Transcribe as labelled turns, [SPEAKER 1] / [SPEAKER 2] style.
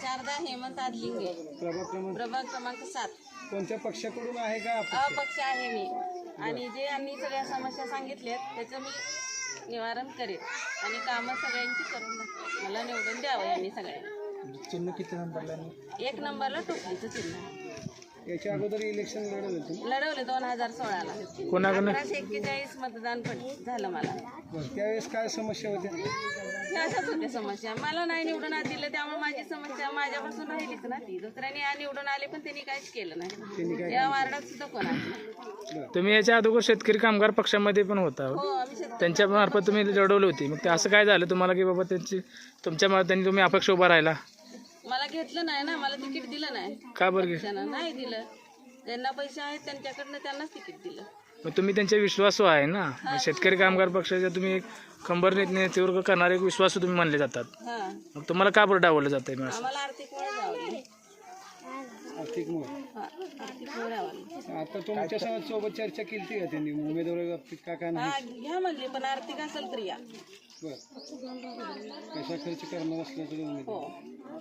[SPEAKER 1] शारदा हेमंत आदलिंगे
[SPEAKER 2] प्रभाग क्रमांक
[SPEAKER 1] प्रभाग क्रमांक सात.
[SPEAKER 2] कोणत्या पक्षाकडून आहे का अपक्ष?
[SPEAKER 1] अपक्ष आहे मी. आणि जे यांनी सगळ्या समस्या सांगितल्यात त्याचं मी निवारण करेन आणि कामं सगळ्यांची करून दाखवेन. मला निवडून द्यावं यांनी सगळ्यांनी.
[SPEAKER 2] चिन्ह किती नंबरला आहे?
[SPEAKER 1] एक नंबरला टोपलीचं चिन्ह.
[SPEAKER 2] याच्या अगोदर इलेक्शन लढवलं होतं.
[SPEAKER 1] लढवले दोन हजार सोळाला.
[SPEAKER 3] कोणाकडनं?
[SPEAKER 1] अकराशे एक्केचाळीस मतदान पण झालं मला.
[SPEAKER 2] बरं त्यावेळेस काय समस्या होत्या?
[SPEAKER 1] ह्या अशाच होत्या समस्या. मला नाही निवडून दिलं त्यामुळे माझी समस्या माझ्यापासून राहिलीच ना ती. दुसऱ्याने या निवडून आले पण त्यांनी काहीच केलं
[SPEAKER 2] त्यांनी
[SPEAKER 1] नाही
[SPEAKER 2] काय
[SPEAKER 1] या वार्डात सुद्धा कोणाचं
[SPEAKER 3] तुम्ही याच्या अगोदर शेतकरी कामगार पक्षामध्ये पण होता.
[SPEAKER 1] हो आम्ही शेत
[SPEAKER 3] त्यांच्या मार्फत तुम्ही लढवली होती. मग ते असं काय झालं तुम्हाला की बाबा त्यांची तुमच्या मा- त्यांनी तुम्ही अपक्ष उभा राहिला?
[SPEAKER 1] घेतलं नाही ना मला तिकीट दिलं नाही.
[SPEAKER 3] का बरं
[SPEAKER 1] त्यानं नाही दिलं. ज्यांना पैसे आहेत त्यांच्याकडनं त्यांनाच तिकीट दिलं.
[SPEAKER 3] मग तुम्ही त्यांच्या विश्वासू आहे ना? मग शेतकरी कामगार पक्षाच्या तुम्ही एक खंबर नेत- नेतृत्व करणारे एक विश्वासू तुम्ही मानले जातात.
[SPEAKER 1] हा.
[SPEAKER 3] मग तुम्हाला का बरं डावलं असं?
[SPEAKER 1] आम्हाला आर्थिक वेळ आवडली
[SPEAKER 2] आर्थिक मोड
[SPEAKER 1] हा आर्थिक वेळ आवडली
[SPEAKER 2] आता तुमच्यासोबत सोबत चर्चा केली का त्यांनी? उमेदवारी बाबतीत का काय नाही?
[SPEAKER 1] हा घ्या म्हणले पण आर्थिक असेल तर या.
[SPEAKER 2] बरं. पैसा खर्च करणार असलं तर उमेदवार.
[SPEAKER 1] हो.